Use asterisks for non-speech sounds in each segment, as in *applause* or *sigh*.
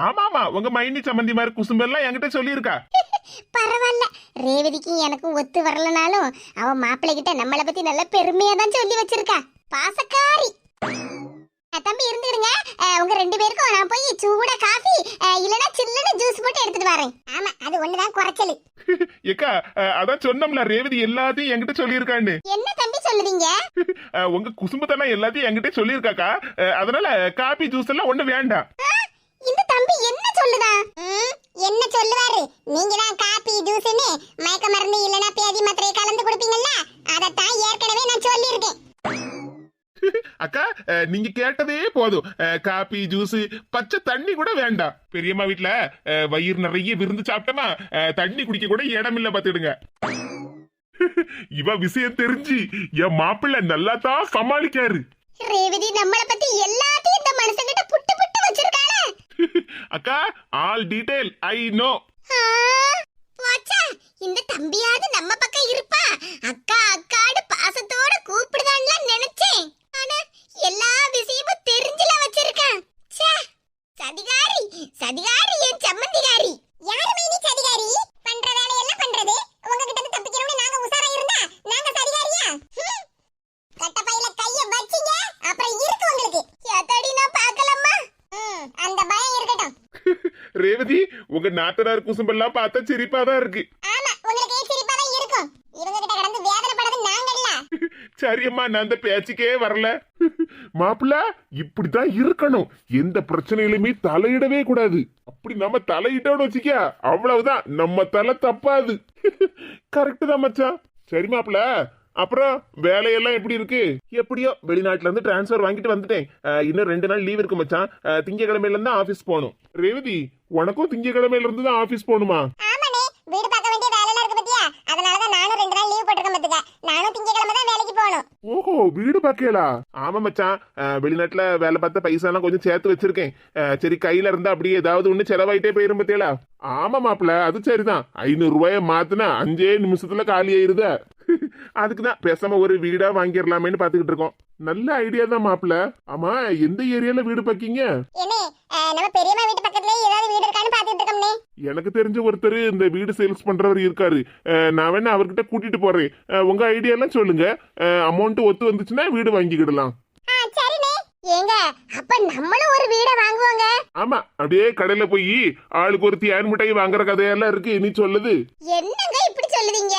ஆமா ஆமா உங்க மைனி சம்மந்தி மாதிரி குசும்பெல்லாம் என்கிட்ட சொல்லியிருக்கா. பரவாயில்ல. ரேவதிக்கும் எனக்கும் ஒத்து வரலனாலும் அவ மாப்பிள்ளை கிட்ட நம்மளை பத்தி நல்ல பெருமையா தான் சொல்லி வச்சிருக்கா. பாசக்காரி. தம்பி இருந்துடுங்க அஹ் உங்க ரெண்டு பேருக்கும் நான் போய் சூட காஃபி இல்லனா சில்லுன்னு ஜூஸ் போட்டு எடுத்துட்டு வரேன். ஆமா அது ஒண்ணுதான் குறைச்சல். *laughs* ஏக்கா அதான் சொன்னோம்ல ரேவதி எல்லாத்தையும் என்கிட்ட சொல்லியிருக்கான்னு. என்ன தம்பி சொல்லுவீங்க *laughs* உங்க குசும்பத்தெல்லாம் எல்லாத்தையும் என்கிட்ட சொல்லியிருக்காக்கா. அதனால காபி ஜூஸ் எல்லாம் ஒண்ணு வேண்டாம். தம்பி என்ன சொல்லுதா? என்ன சொல்லுவாரு? நீங்க தான் காபி ஜூஸ்னு மயக்க மருந்து இல்லனா பேதி மாத்திரையை கலந்து கொடுப்பீங்கல்ல? அதத்தான் ஏற்கனவே நான் சொல்லியிருக்கேன். அக்கா நீங்க கேட்டதே போதும். காபி ஜூஸ் பச்சை தண்ணி கூட வேண்டாம். பெரியம்மா வீட்ல அஹ், வயிறு நிறைய விருந்து சாப்பிட்டோமா தண்ணி குடிக்க கூட இடம் இல்ல பாத்துடுங்க இவ விஷயம் தெரிஞ்சு என் மாப்பிள்ளை நல்லா தான் சமாளிக்காரு. ரேவதி நம்மள பத்தி எல்லாத்தையும் இந்த மனுஷங்கிட்ட அக்கா ஆல் டீடைல் ஐ நோ இந்த தம்பியாவது நம்ம பக்கம் இருப்பா. அக்கா அக்காடு பாசத்தோட கூப்பிடுதான்லாம் நினைச்சேன். ஆனா எல்லா விஷயமும் தெரிஞ்சுல வச்சிருக்கான். சதிகாரி சதிகாரி என் சம்மந்திகாரி. யாரு மைனி சதிகாரி பண்ற வேலையெல்லாம் பண்றது உங்ககிட்ட இருந்து தப்பிக்கணும்னு நாங்க உசாரா இருந்தா நாங்க சதிகாரியா ஹம். கட்ட பையில கைய வச்சீங்க அப்புறம் இருக்கு உங்களுக்கு எத்தடி நான் பார்க்கலாமா ம், அந்த பயம் இருக்கட்டும் ரேவதி உங்க நாத்தனார் குசும்பெல்லாம் பார்த்தா சிரிப்பா தான் இருக்கு. ஆமா உங்களுக்கு சிரிப்பா தான் இருக்கும்? இவங்க கிட்ட கடந்து வேதனைப்படுறது சரியம்மா நான் அந்த பேச்சுக்கே வரல. மாப்பிள்ள இப்படிதான் இருக்கணும். எந்த பிரச்சனையிலுமே தலையிடவே கூடாது. அப்படி நம்ம தலையிட்டோம்னு வச்சுக்க அவ்வளவுதான். நம்ம தலை தப்பாது. கரெக்ட் தான் மச்சான். சரி மாப்பிள்ள அப்புறம் வேலையெல்லாம் எப்படி இருக்கு? எப்படியோ வெளிநாட்டுல இருந்து டிரான்ஸ்ஃபர் வாங்கிட்டு வந்துட்டேன். இன்னும் ரெண்டு நாள் லீவ் இருக்கு மச்சான். திங்கக்கிழமையில இருந்து ஆபீஸ் போகணும். ரேவதி உனக்கும் திங்கக்கிழமையில இருந்து தான் ஆபீஸ் போகணுமா வீடு பார்க்க வேண்டிய வேலை இருக்கு பத்தியா? அதனால தான் நானும் ரெண்டு நாள் லீவ் போட்டுருக்கேன் பத்துக்க. நானும் திங்கக்கிழமை தான் வேலைக்கு போகணும். ஓஹோ வீடு பாக்கலா ஆமா மச்சான். வெளிநாட்டுல வேலை பார்த்த பைசா எல்லாம் கொஞ்சம் சேர்த்து வச்சிருக்கேன். சரி கையில இருந்தா அப்படியே ஏதாவது ஒண்ணு செலவாயிட்டே போயிரும் பத்தியலா ஆமா மாப்பிள அது சரிதான். ஐநூறு ரூபாய மாத்துனா அஞ்சே நிமிஷத்துல காலி ஆயிருத. அதுக்கு தான் பேசாம ஒரு வீடா வாங்கிடலாமேன்னு பாத்துக்கிட்டு இருக்கோம். நல்ல ஐடியா தான் மாப்பிள ஆமா எந்த ஏரியால வீடு பாக்கீங்க? எனக்கு தெரிஞ்ச ஒருத்தர் இந்த வீடு சேல்ஸ் பண்றவர் இருக்காரு. நான் வேணா அவர்கிட்ட கூட்டிட்டு போறேன். உங்க ஐடியா எல்லாம் சொல்லுங்க. அமௌண்ட் ஒத்து வந்துச்சுன்னா வீடு வாங்கிக்கிடலாம். ஏங்க அப்ப நம்மளும் ஒரு வீடை வாங்குவோங்க. ஆமா அப்படியே கடையில போய் ஆளுக்கு ஒரு தியான் மிட்டாய் வாங்குற கதையெல்லாம் இருக்கு. நீ சொல்லுது. என்னங்க இப்படி சொல்லுவீங்க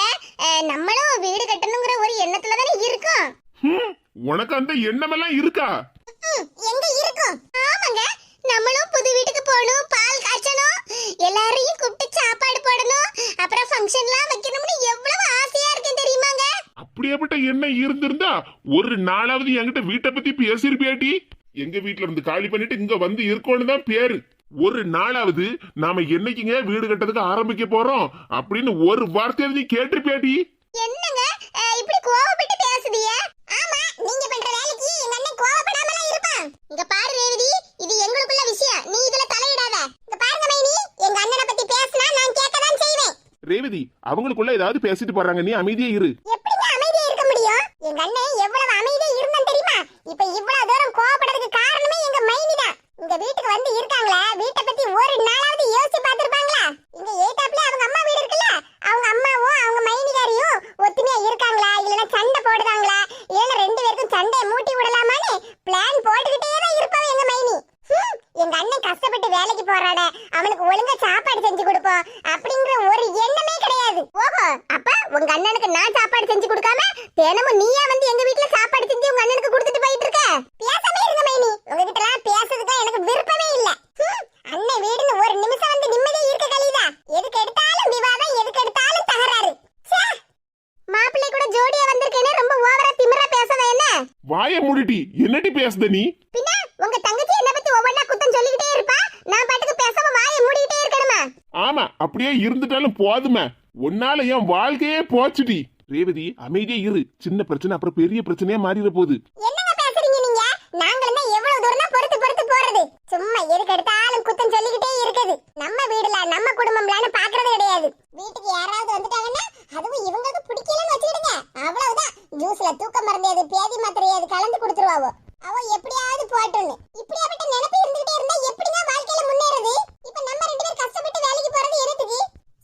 நம்மளும் வீடு கட்டணுங்கிற ஒரு எண்ணத்துல தானே இருக்கோம். உனக்கு அந்த எண்ணமெல்லாம் இருக்கா? ம், எங்க இருக்கும்? ஆமாங்க நம்மளும் புது வீட்டுக்கு போகணும் பால் காய்ச்சணும் எல்லாரையும் கூப்பிட்டு சாப்பாடு போடணும் அப்புறம் ஃபங்க்ஷன்லாம் வைக்கணும்னு எவ்வளவு ஆசையா இருக்கேன் தெரியுமாங்க? அப்படியேப்பட்ட எண்ணம் இருந்திருந்தா ஒரு நாளாவது என்கிட்ட வீட்டை பத்தி பேசிருப்பியாட்டி எங்க வீட்ல இருந்து காலி பண்ணிட்டு இங்க வந்து இருக்கோன்னு தான் பேரு. ஒரு நாளாவது நாம என்னைக்குங்க வீடு கட்டதுக்கு ஆரம்பிக்க போறோம்? அப்படின்னு ஒரு வார்த்தையாவது நீ கேட்டிருப்பியாட்டி என்னங்க? இப்படி கோவப்பட்டு பேசுதிய ஆமா நீங்க பண்ற வேலைக்கு எங்க அண்ணன் கோவப்படாமலாம் இருப்பான். இங்க பாரு ரேவதி இது எங்களுக்குள்ள விஷயம். நீ இதுல தலையிடாத. இங்க பாருங்க மைனி எங்க அண்ணனை பத்தி பேசினா நான் கேட்க தான் செய்வேன். ரேவதி அவங்களுக்குள்ள ஏதாவது பேசிட்டு போறாங்க. நீ அமைதியே இரு. எப்படிங்க அமைதியா இருக்க முடியும்? எங்க அண்ணன் எவ்வளவு அமைதியா இருந்தான் தெரியுமா? இப்ப இவ்வளவு தூரம் மைனி இந்த வீட்டுக்கு வந்து இருக்காங்களா வீட்டை பத்தி ஒரு நாளாவது யோசிச்சு பார்த்திருப்பாங்களா? இங்க ஏத்தாப்ல அவங்க அம்மா வீடு இருக்குல்ல அவங்க அம்மாவும் அவங்க மைனிகாரியும் ஒத்துமையா இருக்காங்களா? இல்லனா சண்டை போடுதாங்களா? இல்லனா ரெண்டு பேருக்கும் சண்டையை மூட்டி விடலாமான்னு பிளான் போட்டுக்கிட்டே தான் இருப்பாங்க எங்க மைனி. எங்க அண்ணன் கஷ்டப்பட்டு வேலைக்கு போறாட அவனுக்கு ஒழுங்கா சாப்பாடு செஞ்சு கொடுப்போம். அப்படிங்கிற ஒரு எண்ணமே கிடையாது. ஓஹோ அப்ப உங்க அண்ணனுக்கு நான் சாப்பாடு செஞ்சு கொடுக்காம தினமும் நீயா வந்து எங்க வீட்டுல சாப்பாடு செஞ்சு உங்க அண்ணனுக்கு கொடுத்துட்டு போயிட்டு இருக்க பேசாம இருங்க மைனி உங்ககிட்ட எல்லாம் பேசுறதுக்கு எனக்கு விருப்பமே இல்ல ஹம், அண்ணன் வீடுன்னு ஒரு நிமிஷம் வந்து நிம்மதியா இருக்க கலிதா எதுக்கு எடுத்தாலும் விவாதம் எதுக்கு எடுத்தாலும் தகராறு ச்சே. மாப்பிள்ளை கூட ஜோடியா வந்திருக்கேன்னு ரொம்ப ஓவரா திமிரா பேசாத என்ன வாய மூடிட்டி நீ பின்ன உங்க தங்கச்சி என்ன பத்தி ஒவ்வொன்னா குத்தம் சொல்லிக்கிட்டே இருப்பா? நான் பாட்டுக்கு பேசாம வாயை மூடிக்கிட்டே இருக்கணுமா? ஆமா அப்படியே இருந்துட்டாலும் போதுமே. உன்னால என் வாழ்க்கையே போச்சுடி. ரேவதி அமைதியே இரு. சின்ன பிரச்சனை அப்புறம் பெரிய பிரச்சனையா மாறிட போகுது. என்னங்க பேசுறீங்க நீங்க? நாங்களும் எவ்வளவு தூரம் பொறுத்து பொறுத்து போறது. சும்மா எதுக்கு எடுத்தாலும் குத்தம் சொல்லிக்கிட்டே இருக்குது. நம்ம வீடுல நம்ம குடும்பம்லான்னு பாக்குறது கிடையாது. வீட்டுக்கு யாராவது வந்துட்டாங்கன்னா அதுவும் இவங்களுக்கு பிடிக்கலன்னு வச்சுக்கிடுங்க. அவ்வளவுதான். ஜூஸ்ல தூக்க மருந்து எது பேதி மாத்திரை எது கலந்து கொடுத்துருவாவோ. அவ எப்படியாவது போட்டுன்னு இப்படியாப்பட்ட நினைப்பு இருந்துகிட்டே இருந்தா எப்படிங்க வாழ்க்கையில முன்னேறது? இப்ப நம்ம ரெண்டு பேரும் கஷ்டப்பட்டு வேலைக்கு போறது எதுக்கு?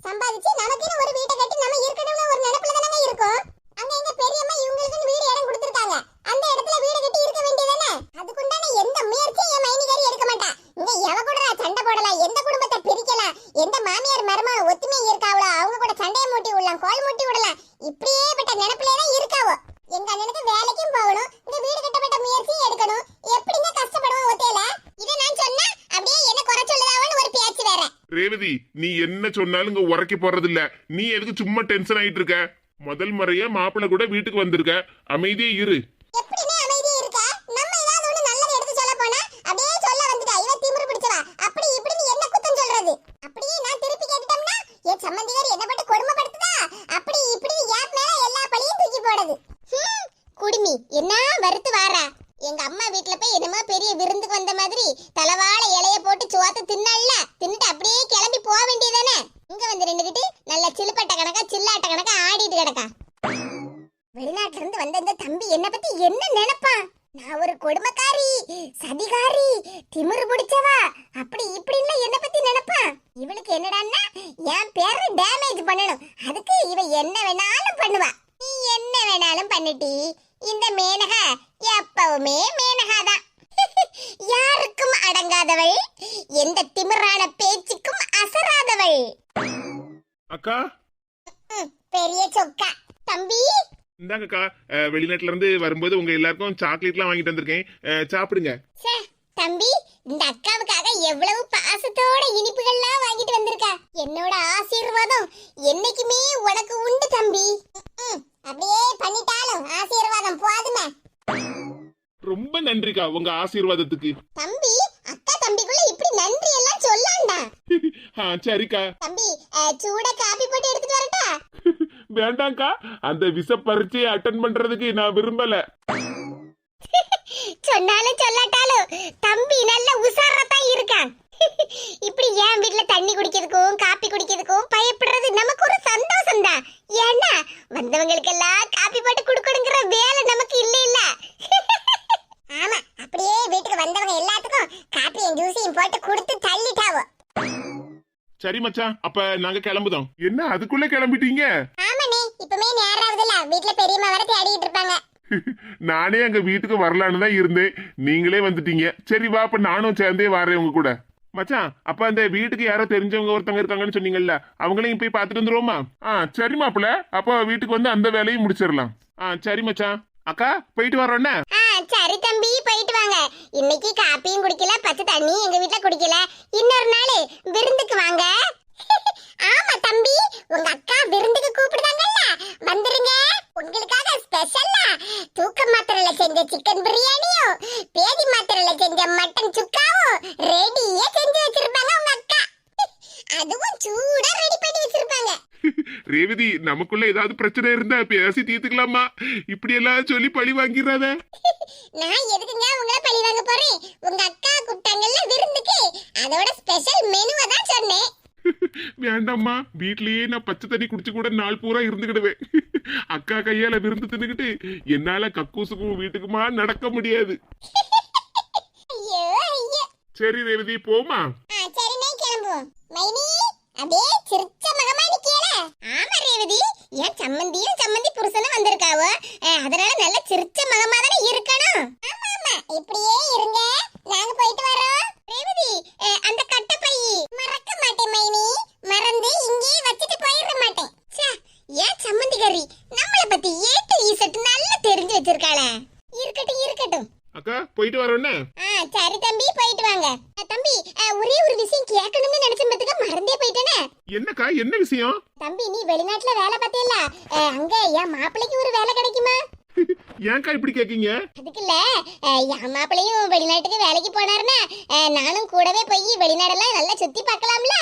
சம்பாதிச்சு நமக்குன்னு ஒரு வீட்டை கட்டி நம்ம இருக்கணும்னு ஒரு நினைப்புல தானே இருக்கோம். அங்க எங்க பெரியம்மா இவங்களுக்கு வீடு இடம் கொடுத்துருக்காங்க. அந்த இடத்துல வீடு கட்டி இருக்க வேண்டியதானே அதுக்குண்டான எந்த முயற்சியும் என் மைனிகாரி எடுக்க மாட்டா. இங்க எவ கூட சண்டை போடலாம் எந்த குடும்பத்தை பிரிக்கலாம் எந்த மாமியார் மருமகன் ஒத்துமை இருக்காவளோ அவங்க கூட சண்டையை மூட்டி விடலாம் கோல் மூட்டி விடலாம். இப்படியே பட்ட நினைப்புல தான் இருக்காவோ. எங்க அண்ணனுக்கு வேலைக்கும் போகணும் இந்த வீடு கட்ட கஷ்டப்படணும். எப்படிங்க கஷ்டப்படுவோம் ஒத்தையில? இது நான் சொன்னா அப்படியே என்ன குறை சொல்லுதாவன்னு ஒரு பேச்சு வேற. ரேவதி நீ என்ன சொன்னாலும் இங்க உரைக்க போறது இல்ல நீ எதுக்கு சும்மா டென்ஷன் ஆயிட்டு இருக்க? முதல் முறையா மாப்பிள்ள கூட வீட்டுக்கு வந்திருக்க. அமைதியே இரு. சம்பந்திகார் என்ன பட்டு கொடுமை திமிரு பிடிச்சவா? அப்படி இப்படின்னு என்ன பத்தி நினைப்பான். இவளுக்கு என்னடான்னா என் பேரை டேமேஜ் பண்ணணும். அதுக்கு இவ என்ன வேணாலும் பண்ணுவா. நீ என்ன வேணாலும் பண்ணிட்டி. இந்த மேனகா எப்பவுமே மேனகா தான் *laughs* யாருக்கும் அடங்காதவள். எந்த திமிரான பேச்சுக்கும் அசராதவள். அக்கா. பெரிய சொக்கா. தம்பி. இந்தாங்கக்கா. வெளிநாட்டுல இருந்து வரும்போது உங்க எல்லாருக்கும் சாக்லேட்லாம் வாங்கிட்டு வந்திருக்கேன். சாப்பிடுங்க. தம்பி இந்த அக்காவுக்காக எவ்வளவு பாசத்தோட இனிப்புகள்லாம் வாங்கிட்டு வந்திருக்கா? என்னோட ஆசீர்வாதம் என்னைக்குமே உனக்கு உண்டு தம்பி. அப்படியே பண்ணிட்டாலும் ஆசீர்வாதம் போதுமே. ரொம்ப நன்றிக்கா உங்க ஆசீர்வாதத்துக்கு. தம்பி அக்கா தம்பிக்குள்ள இப்படி நன்றி எல்லாம் சொல்லாண்டா? *laughs* ஆ சரிக்கா. தம்பி சூட காபி போட்டு எடுத்துட்டு வரட்டா? *laughs* வேண்டாம்க்கா. அந்த விச பரீட்சையை அட்டன் பண்றதுக்கு நான் விரும்பல. சொன்னாலும் சொல்லாட்டாலும் தம்பி நல்ல உசாரத்தான் இருக்கான். இப்படி என் வீட்ல தண்ணி குடிக்கிறதுக்கும் காப்பி குடிக்கிறதுக்கும் பயப்படுறது நமக்கு ஒரு சந்தோஷம் தான் ஏன்னா வந்தவங்களுக்கெல்லாம் காப்பி போட்டு குடுக்கணுங்கிற வேலை நமக்கு இல்ல இல்ல ஆமா அப்படியே வீட்டுக்கு வந்தவங்க எல்லாத்துக்கும் காப்பியும் ஜூஸையும் போட்டு கொடுத்து தள்ளிட்டாவோ. சரி மச்சான் அப்ப நாங்க கிளம்புதோம். என்ன அதுக்குள்ள கிளம்பிட்டீங்க? ஆமாண்ணே இப்பமே நேரம் ஆகுதுல்ல. வீட்ல பெரியம்மா வர தேடிட்டு இருப்பாங்க. நானே அங்க வீட்டுக்கு வரலான்னு தான் இருந்தேன். நீங்களே வந்துட்டீங்க. சரி வா அப்ப நானும் சேர்ந்தே வரேன் உங்க கூட. மச்சான் அப்ப அந்த வீட்டுக்கு யாரோ தெரிஞ்சவங்க ஒருத்தவங்க இருக்காங்கன்னு சொன்னீங்கல்ல அவங்களையும் போய் பார்த்துட்டு வந்துருவோமா? ஆ சரி மாப்பிள்ள அப்ப வீட்டுக்கு வந்து அந்த வேலையும் முடிச்சிடலாம். ஆ சரி மச்சான். அக்கா போயிட்டு வரோன்னே சரி தம்பி போயிட்டு வாங்க. இன்னைக்கு காப்பியும் குடிக்கல பச்சை தண்ணி எங்க வீட்டுல குடிக்கல. இன்னொரு நாள் விருந்துக்கு வாங்க. *laughs* ஆமா தம்பி உங்க அக்கா விருந்துக்கு கூப்பிடுதாங்கல்ல வந்துருங்க உங்களுக்காக ஸ்பெஷலா தூக்க மாத்திரையில செஞ்ச சிக்கன் பிரியாணியும் பேதி மாத்திரையில செஞ்ச மட்டன் சுக்காவும் ரெடியா செஞ்சு வச்சிருப்பாங்க உங்க அக்கா. அதுவும் சூடா ரெடி பண்ணி வச்சிருப்பாங்க. ரேவதி நமக்குள்ள ஏதாவது பிரச்சனை இருந்தா பேசி தீர்த்துக்கலாமா? இப்படி எல்லாம் சொல்லி பழி வாங்கிடுறாத. நான் எதுக்குங்க உங்களை பழி வாங்க போறேன்? உங்க அக்கா கூப்பிட்டாங்கல்ல விருந்துக்கு? அதோட ஸ்பெஷல் மெனுவை தான் சொன்னேன். வேண்டாம்மா. வீட்லயே நான் பச்சை தண்ணி குடிச்சு கூட நாள் பூரா இருந்துக்கிடுவேன். அக்கா கையால விருந்து தின்னுக்கிட்டு என்னால கக்கூசுக்கும் வீட்டுக்குமா நடக்க முடியாது. சரி ரேவதி போமா சரிண்ணே கிளம்புவோம். மைனி அப்படியே சிரிச்ச மகமா நிக்கல ஆமா ரேவதி ஏன் சம்மந்தியும் சம்மந்தி புருஷனும் வந்திருக்காவோ? அதனால நல்ல சிரிச்ச மகமா தானே இருக்கணும் ஆமா ஆமா இப்படியே இருங்க நாங்க போயிட்டு வரோம் ரேவதி அஹ், அந்த கட்டை பை மறக்க மாட்டேன் மைனி மறந்து இங்கேயே வச்சுட்டு போயிட மாட்டேன் ச்சே, ஏன் சம்மந்திகாரி நம்மள பத்தி ஏட்டு ஈசட்டு நல்லா தெரிஞ்சு வச்சிருக்காளே இருக்கட்டும் இருக்கட்டும் அக்கா போயிட்டு வரோன்னே ஆ சரி தம்பி போயிட்டு வாங்க அ, தம்பி அ, ஒரே ஒரு விஷயம் கேட்கணும்னு நினைச்சேன் பத்துக்க மறந்தே போயிட்டேனே என்னக்கா என்ன விஷயம் தம்பி நீ வெளிநாட்டுல வேலை பார்த்தியல்ல. அங்க என் மாப்பிள்ளைக்கு ஒரு வேலை கிடைக்குமா? ஏன்க்கா இப்படி கேக்கீங்க? அதுக்கு இல்ல என் மாப்பிள்ளையும் வெளிநாட்டுக்கு வேலைக்கு போனாருன்னா நானும் கூடவே போய் வெளிநாடெல்லாம் நல்லா சுத்தி பார்க்கலாம்ல?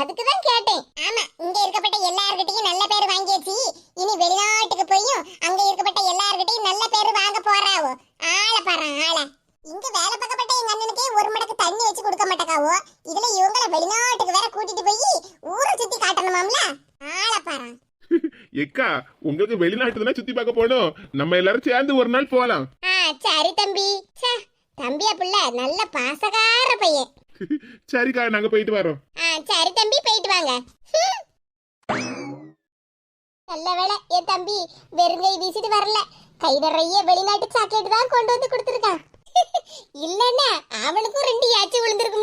அதுக்கு தான் கேட்டேன். ஆமா இங்க இருக்கப்பட்ட எல்லார்கிட்டயும் நல்ல பேர் வாங்கியாச்சு. இனி வெளிநாட்டுக்கு போயும் அங்க இருக்கப்பட்ட எல்லார்கிட்டயும் நல்ல பேர் வாங்க போறாவோ? ஆள பாரு ஆள. இங்க வேலை பார்க்கப்பட்ட எங்க அண்ணனுக்கே ஒரு மடக்கு தண்ணி வச்சு கொடுக்க மாட்டேக்காவோ? இதுல இவங்கள வெளிநாட்டுக்கு வேற கூட்டிட்டு போய் ஊரை சுத்தி காட்டணுமாம்ல? எக்கா உங்களுக்கு வெளிநாட்டு தானே சுத்தி பார்க்க போனோம் நம்ம எல்லாரும் சேர்ந்து ஒரு நாள் போலாம். சரி தம்பி. ச்சே, தம்பி புள்ள நல்ல பாசகார பையன். *laughs* சரிக்கா நாங்க போயிட்டு வரோம். சரி தம்பி போயிட்டு வாங்க. *laughs* நல்ல வேளை என் தம்பி வெறுங்கை வீசிட்டு வரல. கை நிறைய வெளிநாட்டு சாக்லேட் தான் கொண்டு வந்து கொடுத்துருக்கான். *laughs* இல்லன்னா அவனுக்கும் ரெண்டு யாச்சி விழுந்திருக்கும்ல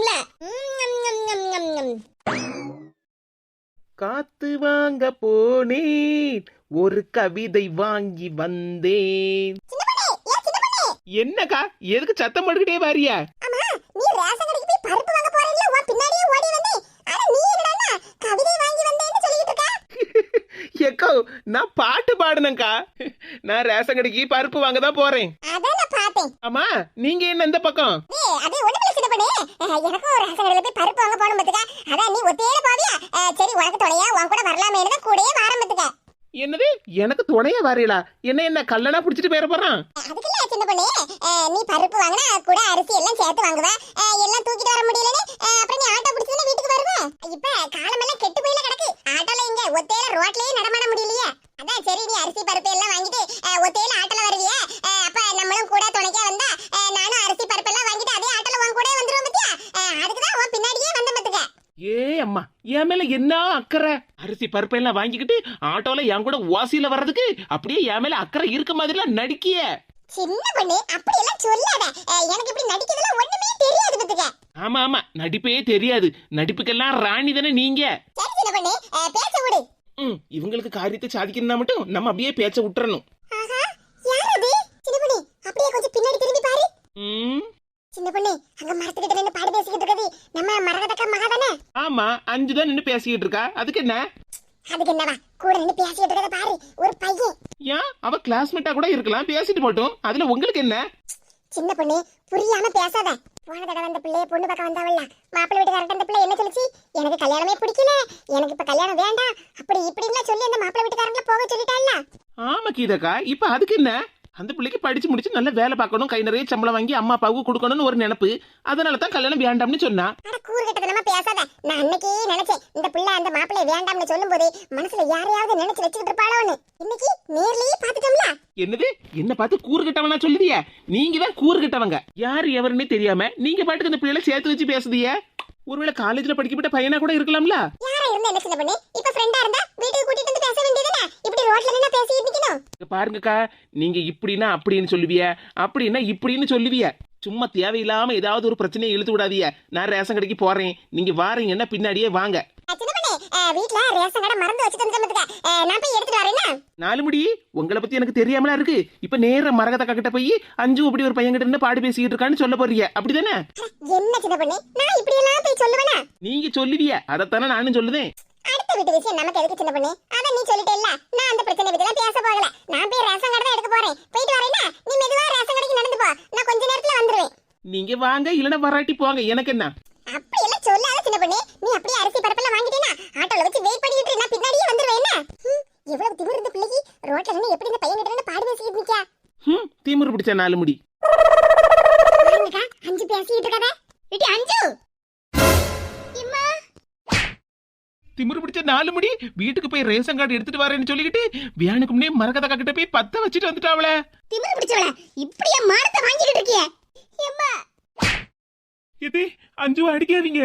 காத்து வாங்க போனேன். ஒரு கவிதை வாங்கி வந்தேன். என்னக்கா? எதுக்கு சத்தம் போட்டுக்கிட்டே வாரியா? எக்கோ *laughs* நான் பாட்டு பாடணும்க்கா நான் ரேஷன் கடைக்கு பருப்பு வாங்க தான் போறேன். ஆமா நீங்க என்ன இந்த பக்கம்? பொண்ணு. அஹ், எனக்கும் ஒரு ரேஷன் கடையில போய் பருப்பு வாங்க போகணும் பாத்துக்க. அதான் நீ ஒத்தையில போவியா? சரி உனக்கு துணையா உன் கூட வரலாமேன்னு தான் கூடயே வாரம் பாத்துக்க. என்னது எனக்கு துணையா வரீங்களா என்ன என்ன கல்லனா புடிச்சிட்டு போயிட போறான் அதுக்கு இல்ல சின்ன பொண்ணு. நீ பருப்பு வாங்கினா கூட அரிசி எல்லாம் சேர்த்து வாங்குவ. எல்லாம் தூக்கிட்டு வர முடியலன்னு அப்புறம் நீ ஆட்டோ பிடிச்சு வீட்டுக்கு வருவ. இப்ப காலமெல்லாம் கெட்டு போயில கிடக்கு. ஆட்டோல இங்க ஒத்தையில ரோட்லயே நடமாட முடியலையே. அதான் சரி நீ அரிசி பருப்பு எல்லாம் வாங்கிட்டு அஹ், ஒத்தையில ஆட்டோல வருவியே. அஹ், அப்ப நம்மளும் கூட துணைக்கா வந்தா அஹ், நானும் அரிசி பருப்பு எல்லாம் வாங்கிட்டு அதே ஆட்டோல உன் கூடயே வந்துருவோம் பாத்தியா? அஹ், அதுக்குதான் உன் பின்னாடியே வந்த பாத்துக்க. ஏ அம்மா என் மேல என்ன அக்கறை? அரிசி பருப்பு எல்லாம் வாங்கிக்கிட்டு ஆட்டோல என் கூட ஓசியில வர்றதுக்கு அப்படியே என் மேல அக்கறை இருக்க மாதிரிலாம் நடிக்கிய. சின்ன பொண்ணு அப்படி எல்லாம் சொல்லாத எனக்கு இப்படி நடிக்கிறதுல ஒண்ணுமே தெரியாது பாத்துக்க. ஆமா ஆமா. நடிப்பே தெரியாது. நடிப்புக்கெல்லாம் ராணி தானே நீங்க. சரி சின்ன பொண்ணு பேச விடு. ம் இவங்களுக்கு காரியத்தை சாதிக்கணும்னா மட்டும் நம்ம அப்படியே பேச்ச விட்டுறணும். ஆஹா யார் அது? சின்ன பொண்ணு அப்படியே கொஞ்சம் பின்னாடி திரும்பி பாரு. ம். சின்ன பொண்ணு அங்க மரத்துக்கிட்ட நின்னு பாடு பேசிக்கிட்டு இருக்கிறது நம்ம மரகதக்கா மகா தானே? ஆமா அஞ்சு தான் நின்று பேசிக்கிட்டு இருக்கா. அதுக்கு என்ன? அதுக்கு என்னவா? கூட நின்னு பேசிக்கிட்டு இருக்கிறத பாரு ஒரு பையன். ஏன்? அவ கிளாஸ்மேட்டா கூட இருக்கலாம் பேசிட்டு போட்டும். அதுல உங்களுக்கு என்ன? சின்ன பொண்ணு புரியாம பேசாத. போன தடவை அந்த பிள்ளைய பொண்ணு பார்க்க வந்தாவல்ல. மாப்பிள்ளை வீட்டுக்காரட்ட அந்த பிள்ளை என்ன சொல்லுச்சு? எனக்கு கல்யாணமே பிடிக்கல. எனக்கு இப்ப கல்யாணம் வேண்டாம். அப்படி இப்படின்னு சொல்லி அந்த மாப்பிள்ளை வீட்டுக்காரங்கள போக சொல்லிட்டாள்ல ஆமா கீதக்கா. இப்ப அதுக்கு என்ன? அந்த பிள்ளைக்கு படிச்சு முடிச்சு நல்ல வேலை பார்க்கணும். கை நிறைய சம்பளம் வாங்கி அம்மா அப்பாவுக்கு கொடுக்கணும்னு ஒரு நினைப்பு. அதனால தான் கல்யாணம் வேண்டாம்னு சொன்னா. கூறுகட்டத்தனமா பேசாத. நான் அன்னைக்கே நினைச்சேன் இந்த பிள்ளை அந்த மாப்பிள்ளை வேண்டாம்னு சொல்லும்போது மனசுல யாரையாவது நினைச்சு வச்சுக்கிட்டு இருப்பாளோன்னு. இன்னைக்கு நேர்லயே பாத்துட்டோம்ல என்னது? என்ன பார்த்து கூறு கட்டவனா சொல்லுதிய? நீங்க தான் கூறு கட்டவங்க யார் எவருன்னே தெரியாம நீங்க பாட்டுக்கு இந்த பிள்ளைகளை சேர்த்து வச்சு பேசுதிய? ஒருவேளை காலேஜ்ல படிக்கப்பட்ட பையனா கூட இருக்கலாம்ல? யாரா இருந்தா என்ன சின்ன பொண்ணு? இப்ப ஃப்ரெண்டா இருந்தா வீட்டுக்கு கூட்டிட்டு வந்து பேச வேண்டியதுதானே? இப்படி ரோட்ல நின்னா பேசிட்டு நிக்கணும். இங்க பாருங்கக்கா நீங்க இப்படின்னா அப்படின்னு சொல்லுவிய. அப்படின்னா இப்படின்னு சொல்லுவிய. சும்மா தேவையில்லாம ஏதாவது ஒரு பிரச்சனையை இழுத்து விடாதீங்க. நான் ரேஷன் கடைக்கு போறேன். நீங்க வாரீங்கன்னா பின்னாடியே வாங்க. சின்ன வீட்ல ரேஷன் கடை மறந்து வச்சுட்டு நான் போய் எடுத்துட்டு நாலு முடி உங்களை பத்தி எனக்கு தெரியாமலா இருக்கு? இப்ப நேர மரகதக்கா கிட்ட போய் அஞ்சு அப்படி ஒரு பையன் கிட்ட நின்னு பாடு பேசிக்கிட்டு இருக்கான்னு சொல்ல போறீங்க அப்படிதானே? என்ன சின்ன பொண்ணு? நான் இப்படி எல்லாம் போய் சொல்லுவேனா? நீங்க சொல்லுவிய. அதைத்தானே நானும் சொல்லுதேன். அடுத்த வீட்டு விஷயம் நமக்கு எதுக்கு சின்ன பொண்ணு? நீ சொல்லிட்டேல்ல. நான் அந்த பிரச்சனை பத்தி பேச போகல. நான் போய் ரேஷன் கடை எடுக்க போறேன். போயிட்டு வரேன்னா நீ மெதுவா ரேஷன் கடைக்கு நடந்து போ. நான் கொஞ்ச நேரத்துல வந்துருவேன். நீங்க வாங்க இல்லைன்னா வராட்டி போங்க. எனக்கு என்ன? அப்படி எல்லாம் சொல்லாத சின்ன பொண்ணு. நீ அப்படியே அரிசி பருப்பெல்லாம் வாங்கிட்டேனா ஆட்டோல வச்சு வெயிட் பண்ணிட்டு நான் பின்னாடியே வந்துருவேன் என்ன? ஹம், எவ்வளவு திமிரு இந்த பிள்ளைக்கு. ரோட்ல நின்னு எப்படி இந்த பையன் கிட்ட பாடு பேசிக்கிட்டு நிக்கா ம் திமிரு பிடிச்ச நாலு முடி. அஞ்சு பேசிக்கிட்டு இருக்காத. இடி அஞ்சு. இம்மா. திமிரு பிடிச்ச நாலு முடி வீட்டுக்கு போய் ரேஷன் கார்டு எடுத்துட்டு வரேன்னு சொல்லிக்கிட்டு வியானுக்கு முன்னே மரகதக்கா கிட்ட போய் பத்த வச்சுட்டு வந்துட்டாவளே. திமிரு பிடிச்சவள இப்படியே மானத்தை வாங்கிக்கிட்டு இருக்கியே? எம்மா இது அஞ்சு அடிக்காதீங்க.